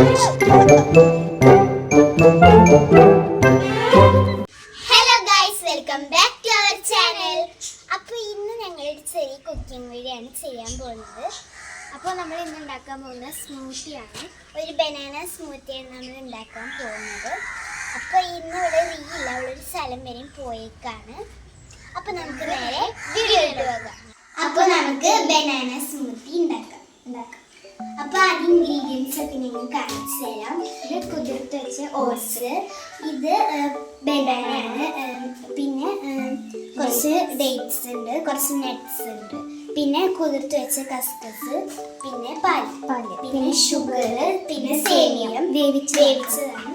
Hello guys welcome back to our channel അപ്പോൾ ഇന്ന് ഞങ്ങൾ ഒരു ചെറിയ കുക്കിംഗ് വീഡിയോ ആണ് ചെയ്യാൻ പോകുന്നത്. അപ്പോൾ നമ്മൾ ഇന്ന് ഉണ്ടാക്കാൻ പോകുന്ന സ്മൂത്തിയാണ് ഒരു ബനാന സ്മൂത്തിയാണ് നമ്മൾ ഉണ്ടാക്കാൻ പോകുന്നത്. അപ്പോൾ ഇന്ന് ഇവിടെ റീയില്ല അവളൊരു സ്ഥലം വരെയും പോയേക്കാണ്. അപ്പോൾ നമുക്ക് നേരെ വീഡിയോ ഇട്ട് പോകാം. അപ്പോൾ നമുക്ക് ബനാന സ്മൂത്തി ഉണ്ടാക്കാം. ആദ്യം ഇൻഗ്രീഡിയൻസ് ഒക്കെ ഞങ്ങൾ കാണിച്ചു തരാം ഇത് കുതിർത്ത് വെച്ച ഓട്സ് ഇത് ബനാനയാണ് പിന്നെ ഏഹ്, കുറച്ച് ഡേറ്റ്സ് ഉണ്ട് കുറച്ച് നട്ട്സ് ഉണ്ട് പിന്നെ കുതിർത്ത് വെച്ച കസ്കസ് പിന്നെ പാൽ പാല് പിന്നെ ഷുഗർ പിന്നെ സേമിയം വേവിച്ച് വേവിച്ചതാണ്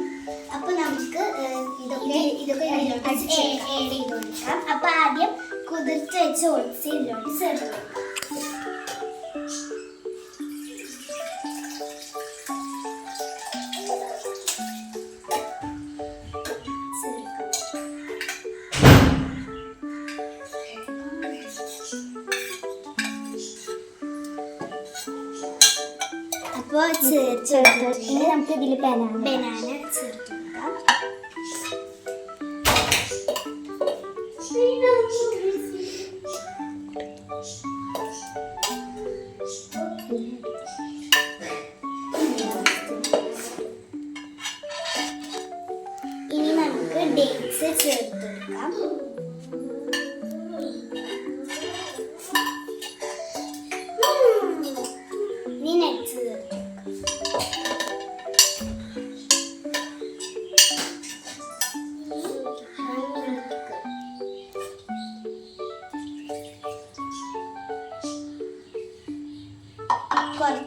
അപ്പോൾ നമുക്ക് ഏഹ്, ഇതൊക്കെ ഇതൊക്കെ ഇതിലോട്ട് ആഡ് ചെയ്ത് കൊടുക്കാം അപ്പോൾ ആദ്യം കുതിർത്ത് വെച്ച ഓട്സ് ഇതിലോട്ട് ചേർത്ത് കൊടുക്കാം അപ്പോൾ ചേർത്തിട്ട് നമുക്ക് ഇതിൽ ബനാന ബനാന ചേർത്ത് കൊടുക്കാം ഇനി നമുക്ക് ഡേറ്റ്സ് ചേർത്ത്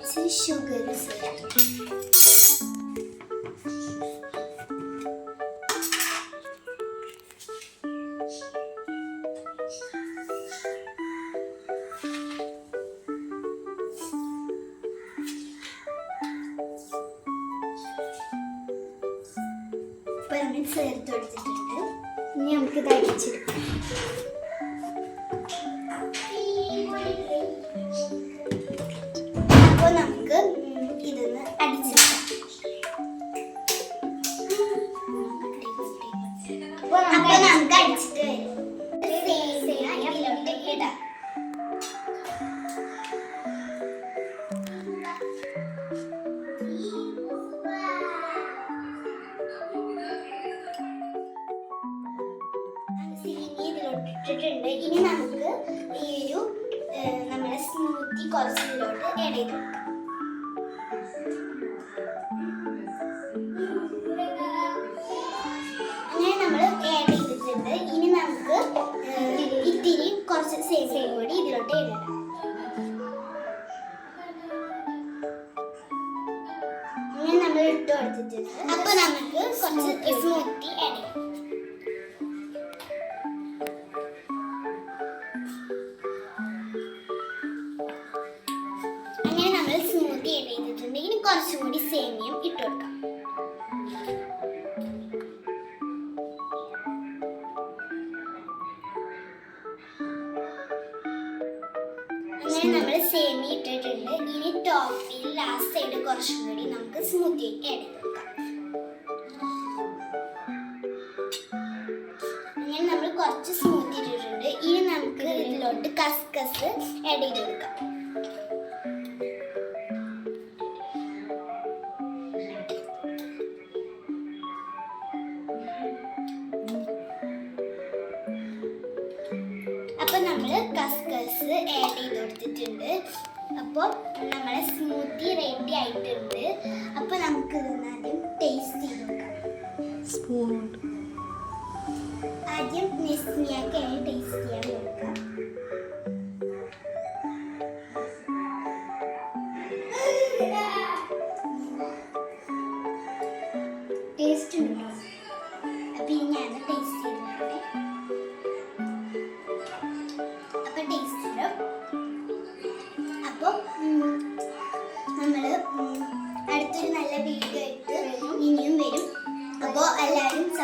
കുറച്ച് ഷുഗർ ചേർത്ത് ഇപ്പൊ നമ്മൾ ചേർത്ത് കൊടുത്തിട്ടുണ്ട് ഇനി നമുക്ക് ഇത് അപ്പോൾ നമുക്ക് ഇതൊന്ന് അടിച്ചെടുക്കാം അപ്പോൾ നമുക്ക് അടിച്ചിട്ട് വരും. ഇടാം ഇട്ടിട്ടുണ്ട് ഇനി നമുക്ക് ഈ ഒരു ഏഹ്, നമ്മുടെ സ്മൂത്തി കുറച്ച് ഇതിലോട്ട് ആഡ് ചെയ്തിട്ടുണ്ട്. ഇനി നമുക്ക് കുറച്ച് കൂടി നമ്മൾ ഇട്ട് കൊടുത്തിട്ടുണ്ട്. അപ്പൊ നമുക്ക് കുറച്ച് സ്മൂത്തി ആഡ് ചെയ്യാം. അങ്ങനെ നമ്മൾ സേമി ഇട്ടിട്ടുണ്ട്. ഇനി ടോപ്പിൽ ലാസ്റ്റ് സൈഡ് കുറച്ചും കൂടി നമുക്ക് സ്മൂത്തി ആഡ് കൊടുക്കാം. അങ്ങനെ നമ്മൾ കുറച്ച് സ്മൂത്തി ഇട്ടിട്ടുണ്ട്. ഇനി നമുക്ക് ഇതിലോട്ട് കസ്കസ് ആഡ് ചെയ്ത് കൊടുക്കാം. ചെയ്ത് അപ്പോൾ നമ്മളെ സ്മൂത്തി റെഡി ആയിട്ടുണ്ട്. അപ്പോൾ നമുക്ക് ആദ്യം ടേസ്റ്റ് ചെയ്ത് നോക്കാം. സ്പൂൺ ആദ്യം നെസ്മിയാക്കാണ് ടേസ്റ്റ് ചെയ്യാൻ കൊടുക്കാം ടേസ്റ്റ്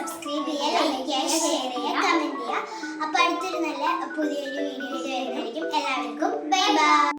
സബ്സ്ക്രൈബ് ചെയ്യുക ലൈക്ക് ചെയ്യുക ഷെയർ ചെയ്യുക കമന്റ് ചെയ്യുക അപ്പോൾ അടുത്തൊരു നല്ല പുതിയൊരു വീഡിയോയിൽ വരുന്നതായിരിക്കും. എല്ലാവർക്കും ബൈ ബൈ